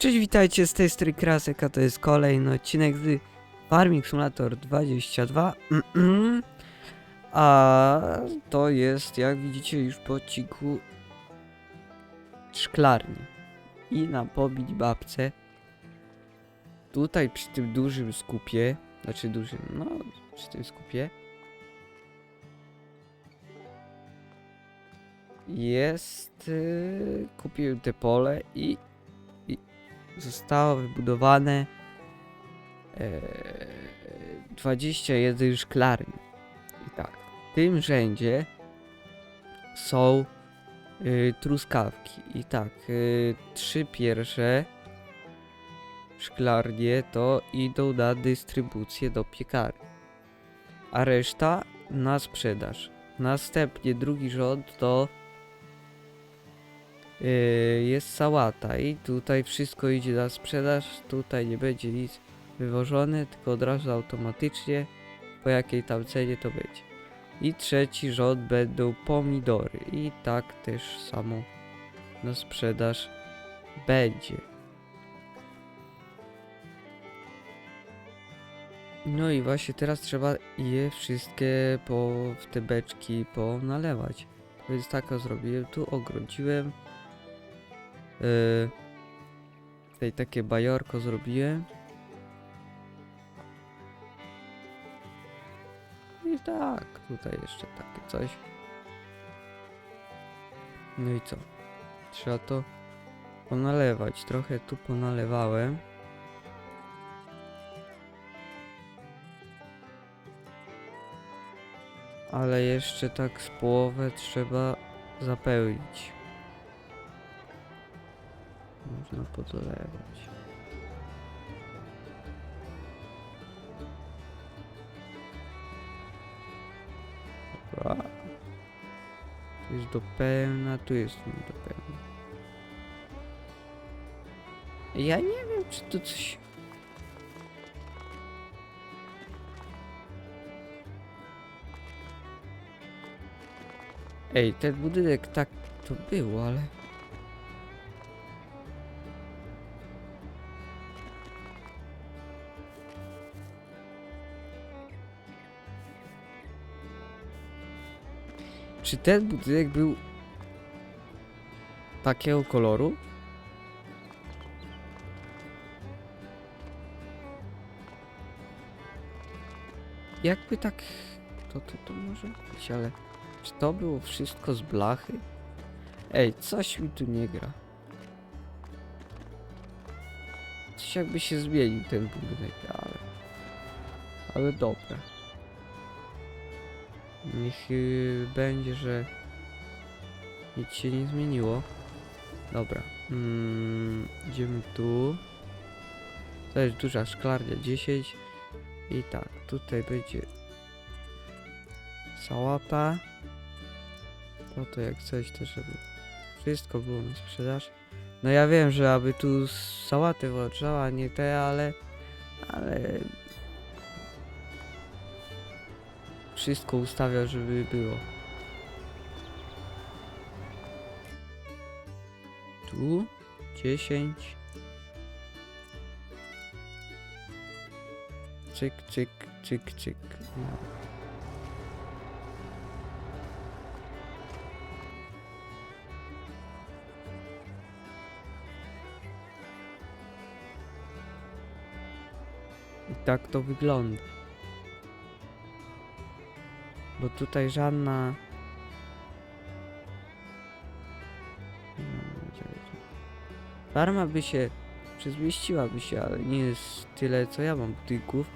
Cześć, witajcie z tej strony Krasek, a to jest kolejny odcinek z Farming Simulator 22. A to jest, jak widzicie już po odcinku, szklarni. I na pobić babce. Tutaj przy tym dużym skupie, znaczy dużym, no przy tym skupie. Jest, yy, kupiłem te pole i zostało wybudowane e, 21 szklarni. I tak, w tym rzędzie są y, truskawki. I tak, y, trzy pierwsze szklarnie to idą na dystrybucję do piekary, a reszta na sprzedaż. Następnie drugi rząd to jest sałata i tutaj wszystko idzie na sprzedaż, tutaj nie będzie nic wywożone, tylko od razu automatycznie po jakiej tam cenie to będzie. I trzeci rząd będą pomidory i tak też samo na sprzedaż będzie. No i właśnie teraz trzeba je wszystkie po, w te beczki ponalewać. Więc tak zrobiłem, tu ogrodziłem. Yy, tutaj takie bajorko zrobiłem. I tak, tutaj jeszcze takie coś. No i co? Trzeba to ponalewać. Trochę tu ponalewałem. Ale jeszcze tak z połowę trzeba zapełnić. Można podlewać. Dobra. Tu jest do pełna, tu jest do pełna. Ja nie wiem, czy to coś... Ej, ten budynek tak to było, ale... Czy ten budynek był takiego koloru? Jakby tak... To, to, to może być, ale... Czy to było wszystko z blachy? Ej, coś mi tu nie gra. Coś jakby się zmienił ten budynek, ale... Ale dobra. Niech y, będzie, że nic się nie zmieniło. Dobra. Mm, idziemy tu. To jest duża szklarnia 10. I tak, tutaj będzie sałata. No to jak coś to żeby wszystko było na sprzedaż. No ja wiem, że aby tu sałatę włączała, nie te, ale... Ale wszystko ustawia, żeby było. Tu 10. Cyk, cyk, cyk, cyk. I tak to wygląda. Bo tutaj żadna... Farma by się... Przezmieściłaby się, ale nie jest tyle co ja mam budynków.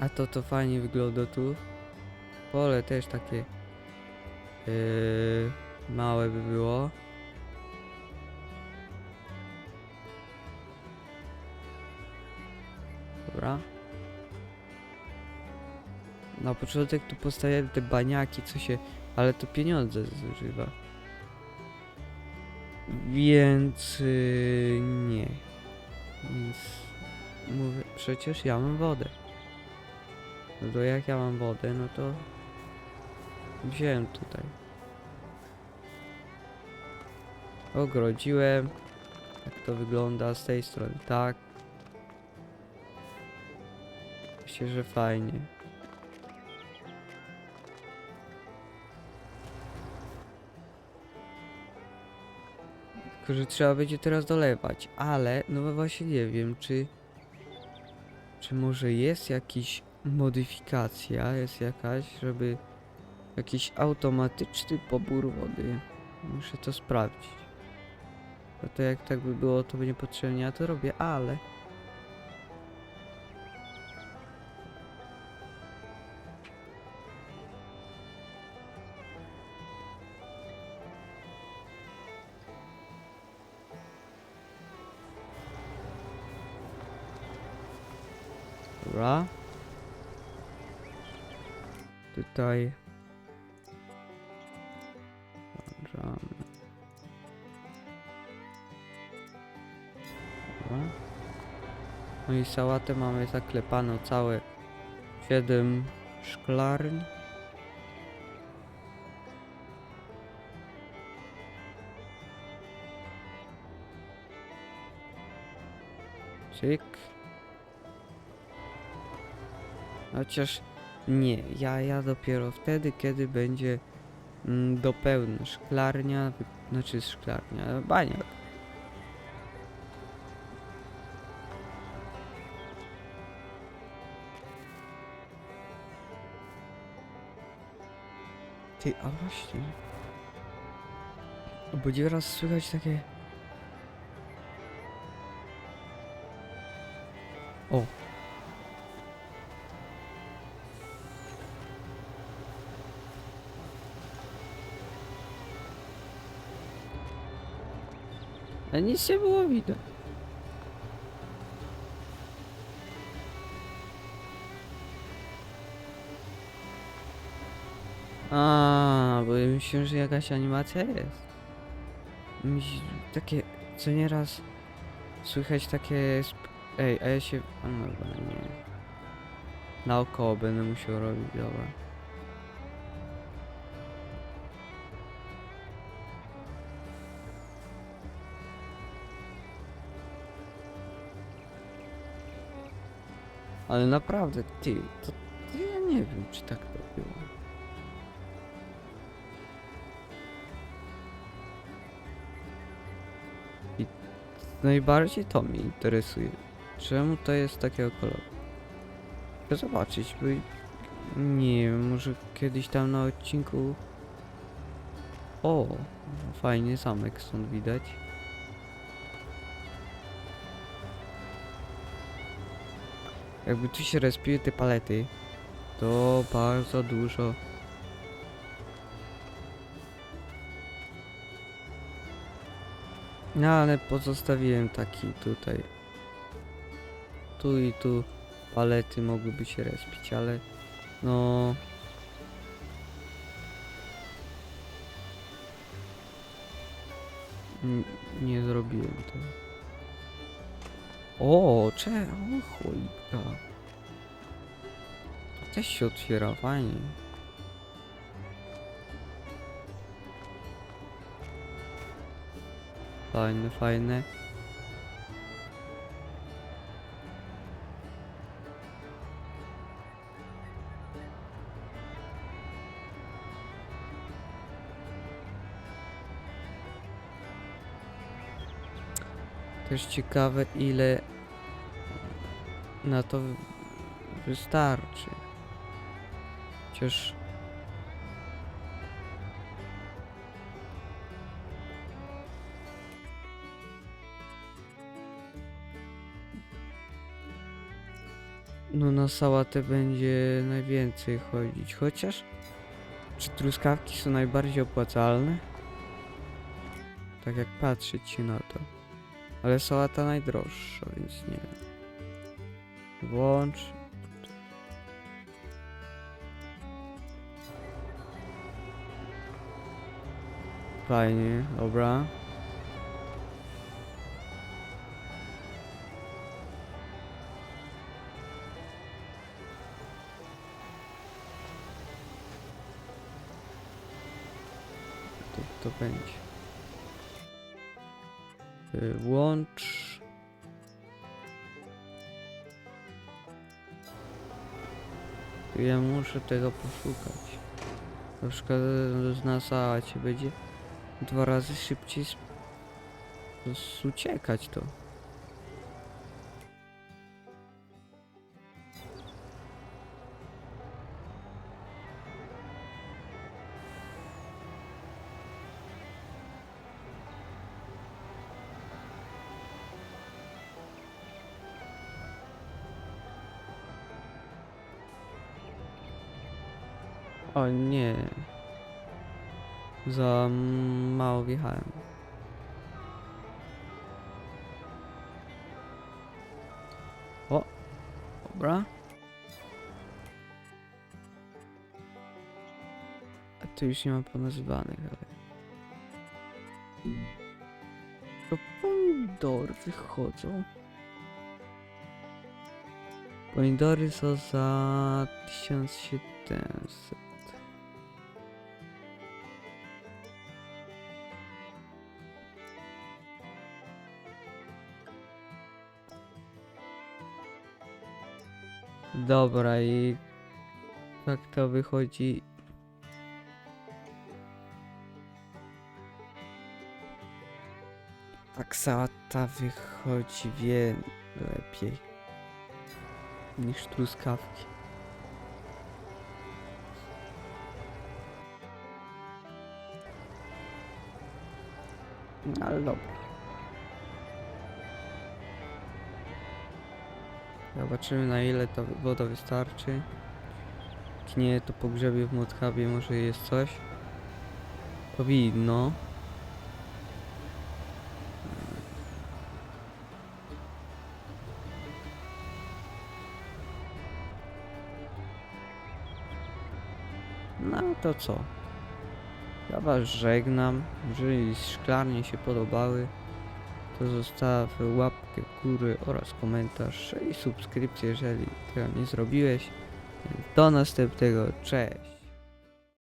A to to fajnie wygląda tu. Pole też takie... Yy, małe by było. Na początek tu postawiałem te baniaki, co się... Ale to pieniądze zużywa. Więc... Yy, nie. Więc... Mówię, przecież ja mam wodę. No to jak ja mam wodę, no to... Wziąłem tutaj. Ogrodziłem. Tak to wygląda z tej strony, tak. Myślę, że fajnie. Że trzeba będzie teraz dolewać, ale no właśnie nie wiem, czy czy może jest jakiś modyfikacja, jest jakaś, żeby jakiś automatyczny pobór wody. Muszę to sprawdzić. No to jak tak by było, to by niepotrzebnie ja to robię, ale Dobra. Tutaj. Włączamy. Dobra. No i sałatę mamy zaklepane całe 7 szklarń. Cyk. Chociaż nie, ja, ja dopiero wtedy, kiedy będzie mm, do pełna szklarnia, znaczy szklarnia, baniak. Ty, a właśnie. Będzie raz słychać takie... O, A nic nie było widać. A, bo ja myślałem, że jakaś animacja jest. Takie, co nieraz słychać takie... Ej, a ja się... A no, dobra, nie. Naokoło będę musiał robić, dobra. Ale naprawdę, ty, to, to ja nie wiem, czy tak to było. I najbardziej to mnie interesuje. Czemu to jest takiego koloru? Chcę zobaczyć, bo nie wiem, może kiedyś tam na odcinku... O, fajnie zamek stąd widać. Jakby tu się respiły te palety, to bardzo dużo. No ale pozostawiłem taki tutaj. Tu i tu palety mogłyby się respić, ale no... Nie zrobiłem tego. O, cze, o cholipka. To też się otwiera, fajnie. Fajne, fajne. Też ciekawe ile na to wy- wystarczy. Chociaż no na sałatę będzie najwięcej chodzić. Chociaż czy truskawki są najbardziej opłacalne? Tak jak patrzeć się na to. Ale sałata najdroższa, więc nie wiem. Włącz. Fajnie, dobra. To, to będzie. Y, Włącz. Ja muszę tego poszukać. Na przykład z NASA cię będzie dwa razy szybciej uciekać to. O nie. Za mało wjechałem. O! Dobra. A tu już nie ma ponazywanych, ale... To pomidory wychodzą. Pomidory są za 1700. Dobra i tak to wychodzi. Tak sałata wychodzi wie lepiej niż truskawki. No, Ale dobra. Zobaczymy na ile ta woda wystarczy. Jak nie, to pogrzebię w młotkabie, może jest coś. Powinno. No to co? Ja was żegnam. Jeżeli szklarnie się podobały, to zostaw łapkę w górę oraz komentarz i subskrypcję, jeżeli tego nie zrobiłeś. Do następnego, cześć!